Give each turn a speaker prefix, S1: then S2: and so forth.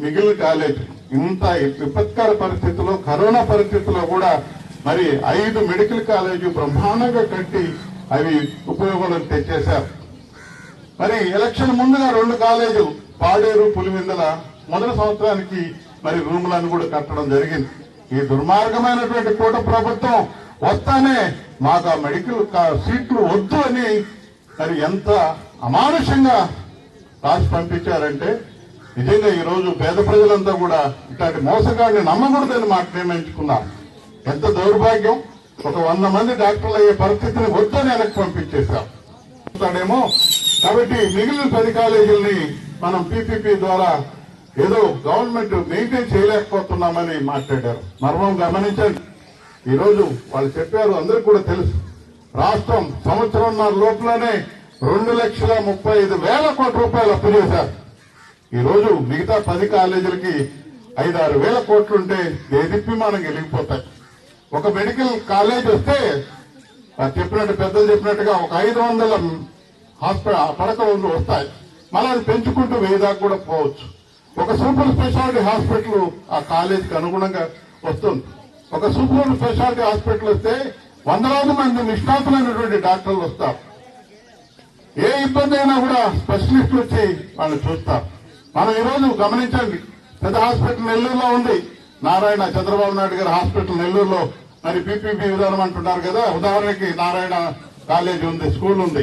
S1: మిగిలిన కాలేజ్ ఇంత విపత్కర పరిస్థితుల్లో కరోనా పరిస్థితుల్లో కూడా మరి ఐదు మెడికల్ కాలేజీ బ్రహ్మాండంగా కట్టి అవి ఉపయోగంలో తెచ్చేశారు. మరి ఎలక్షన్ ముందుగా రెండు కాలేజీలు పాడేరు పులివిందల మొదటి సంవత్సరానికి మరి రూములను కూడా కట్టడం జరిగింది. ఈ దుర్మార్గమైనటువంటి కూట ప్రభుత్వం వస్తానే మాకు ఆ మెడికల్ సీట్లు వద్దు అని మరి ఎంత అమానుషంగా రాసి పంపించారంటే నిజంగా ఈ రోజు పేద ప్రజలంతా కూడా ఇట్లాంటి మోసగాడిని నమ్మకూడదని మాట నిర్ణయించుకున్నారు. ఎంత దౌర్భాగ్యం? ఒక వంద మంది డాక్టర్లు అయ్యే పరిస్థితిని వద్దని వెనక్కి పంపించేశారు. చెప్తాడేమో కాబట్టి మిగిలిన పది కాలేజీలని మనం పీపీపీ ద్వారా ఏదో గవర్నమెంట్ మెయింటైన్ చేయలేకపోతున్నామని మాట్లాడారు. మర్మం గమనించండి. ఈరోజు వాళ్ళు చెప్పారు అందరికి కూడా తెలుసు. రాష్ట్రం సంవత్సరంన్నర లోపలనే రెండు లక్షల ముప్పై ఐదు వేల కోట్ల రూపాయలు అప్పు చేశారు. ఈరోజు మిగతా పది కాలేజీలకి ఐదారు వేల కోట్లుంటే దేదిప్పి మనం గెలిగిపోతాయి ఒక మెడికల్ కాలేజ్ వస్తే చెప్పినట్టు పెద్దలు చెప్పినట్టుగా ఒక ఐదు వందల హాస్పిటల్ పడకలు వస్తాయి. మళ్ళీ అది పెంచుకుంటూ వెయ్యి దాకా కూడా పోవచ్చు. ఒక సూపర్ స్పెషాలిటీ హాస్పిటల్ ఆ కాలేజీకి అనుగుణంగా వస్తుంది. ఒక సూపర్ స్పెషాలిటీ హాస్పిటల్ వస్తే వందలాది మంది నిష్ణాతులైనటువంటి డాక్టర్లు వస్తారు. ఏ ఇబ్బంది అయినా కూడా స్పెషలిస్టులు వచ్చి వాళ్ళు చూస్తారు. మనం ఈరోజు గమనించండి పెద్ద హాస్పిటల్ నెల్లూరులో ఉంది. నారాయణ చంద్రబాబు నాయుడు గారి హాస్పిటల్ నెల్లూరులో. మరి పీపీపీ విధానం అంటున్నారు కదా ఉదాహరణకి నారాయణ కాలేజ్ ఉంది స్కూల్ ఉంది.